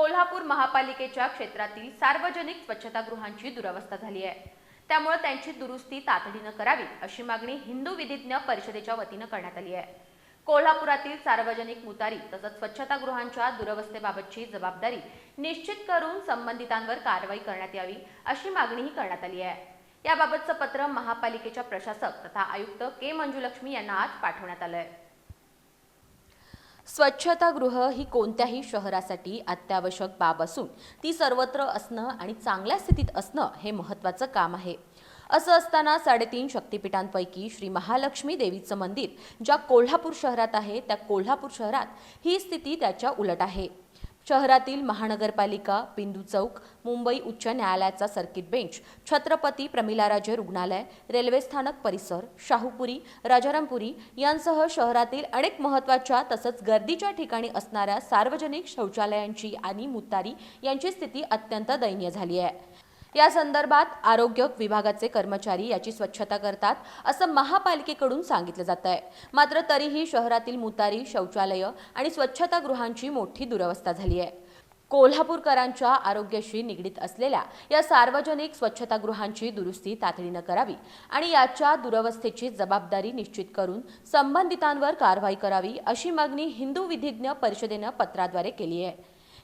कोल्हापूर महापालिकेच्या क्षेत्रातील सार्वजनिक स्वच्छतागृहांची दुरवस्था झाली आहे. त्यामुळे त्यांची दुरुस्ती तातडीनं करावी अशी मागणी हिंदू विधिज्ञ परिषदेच्या वतीनं करण्यात आली आहे. कोल्हापुरातील सार्वजनिक मुतारी तसंच स्वच्छतागृहांच्या दुरवस्थेबाबतची जबाबदारी निश्चित करून संबंधितांवर कारवाई करण्यात यावी अशी मागणीही करण्यात आली आहे. याबाबतचं पत्र महापालिकेच्या प्रशासक तथा आयुक्त के मंजुलक्ष्मी यांना आज पाठवण्यात आलं आहे स्वच्छतागृह ही कोणत्याही शहरासाठी अत्यावश्यक बाब असून ती सर्वत्र असणं आणि चांगल्या स्थितीत असणं हे महत्त्वाचं काम आहे. असं असताना साडेतीन शक्तिपीठांपैकी श्री महालक्ष्मी देवीचं मंदिर ज्या कोल्हापूर शहरात आहे त्या कोल्हापूर शहरात ही स्थिती त्याच्या उलट आहे. शहरातील महानगरपालिका बिंदू चौक मुंबई उच्च न्यायालयाचा सर्किट बेंच छत्रपती प्रमिलाराजे रुग्णालय रेल्वे स्थानक परिसर शाहूपुरी राजारामपुरी यांसह शहरातील अनेक महत्त्वाच्या तसंच गर्दीच्या ठिकाणी असणाऱ्या सार्वजनिक शौचालयांची आणि मुतारी यांची स्थिती अत्यंत दयनीय झाली आहे. या संदर्भात आरोग्य विभागाचे कर्मचारी याची स्वच्छता करतात असं महापालिकेकडून सांगितलं जात आहे मात्र तरीही शहरातील मुतारी शौचालयं आणि स्वच्छतागृहांची मोठी दुरवस्था झाली आहे. कोल्हापूरकरांच्या आरोग्याशी निगडीत असलेल्या या सार्वजनिक स्वच्छतागृहांची दुरुस्ती तातडीनं करावी आणि याच्या दुरवस्थेची जबाबदारी निश्चित करून संबंधितांवर कारवाई करावी अशी मागणी हिंदू विधिज्ञ परिषदेनं पत्राद्वारे केली आहे.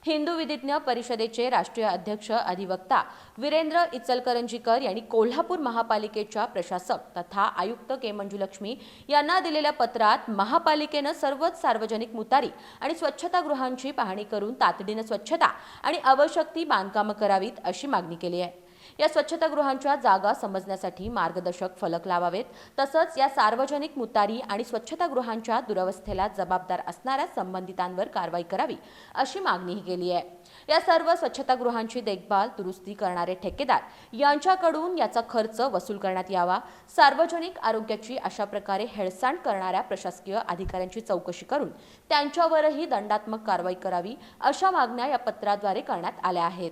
हिंदू विधिज्ञ परिषदेचे राष्ट्रीय अध्यक्ष अधिवक्ता वीरेंद्र इचलकरंजीकर यांनी कोल्हापूर महापालिकेच्या प्रशासक तथा आयुक्त के मंजुलक्ष्मी यांना दिलेल्या पत्रात महापालिकेनं सर्वच सार्वजनिक मुतारी आणि स्वच्छतागृहांची पाहणी करून तातडीनं स्वच्छता आणि आवश्यक ती बांधकामं करावीत अशी मागणी केली आहे. या स्वच्छतागृहांच्या जागा समजण्यासाठी मार्गदर्शक फलक लावावेत. तसंच या सार्वजनिक मुतारी आणि स्वच्छतागृहांच्या दुरवस्थेला जबाबदार असणाऱ्या संबंधितांवर कारवाई करावी अशी मागणीही केली आहे. या सर्व स्वच्छतागृहांची देखभाल दुरुस्ती करणारे ठेकेदार यांच्याकडून याचा खर्च वसूल करण्यात यावा. सार्वजनिक आरोग्याची अशा प्रकारे हेळसांड करणाऱ्या प्रशासकीय अधिकाऱ्यांची चौकशी करून त्यांच्यावरही दंडात्मक कारवाई करावी अशा मागण्या या पत्राद्वारे करण्यात आल्या आहेत.